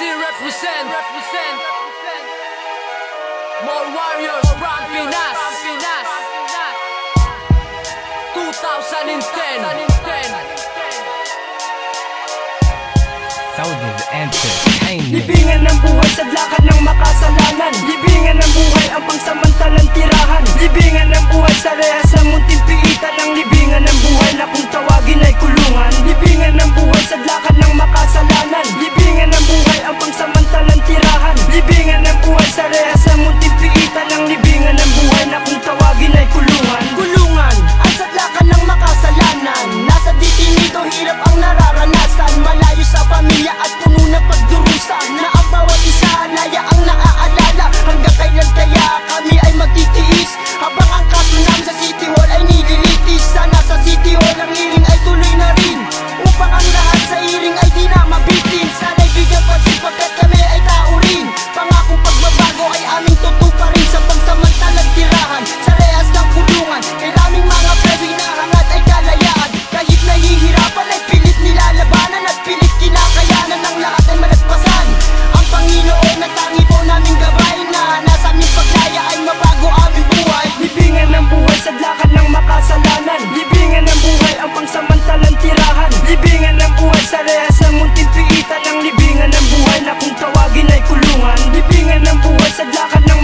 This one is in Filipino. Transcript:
MC represent, represent. More warriors from Pinas. 2010. Thousands entertainment. Libingan ng buhay sa lakad ng makasalanan. Libingan ng buhay ang pangsamantalang tirahan. Libingan tirahan. Libingan ng buhay sa rehas ng munting piitan Ang libingan ng buhay na kung tawagin ay kulungan. Libingan ng buhay sa lakad ng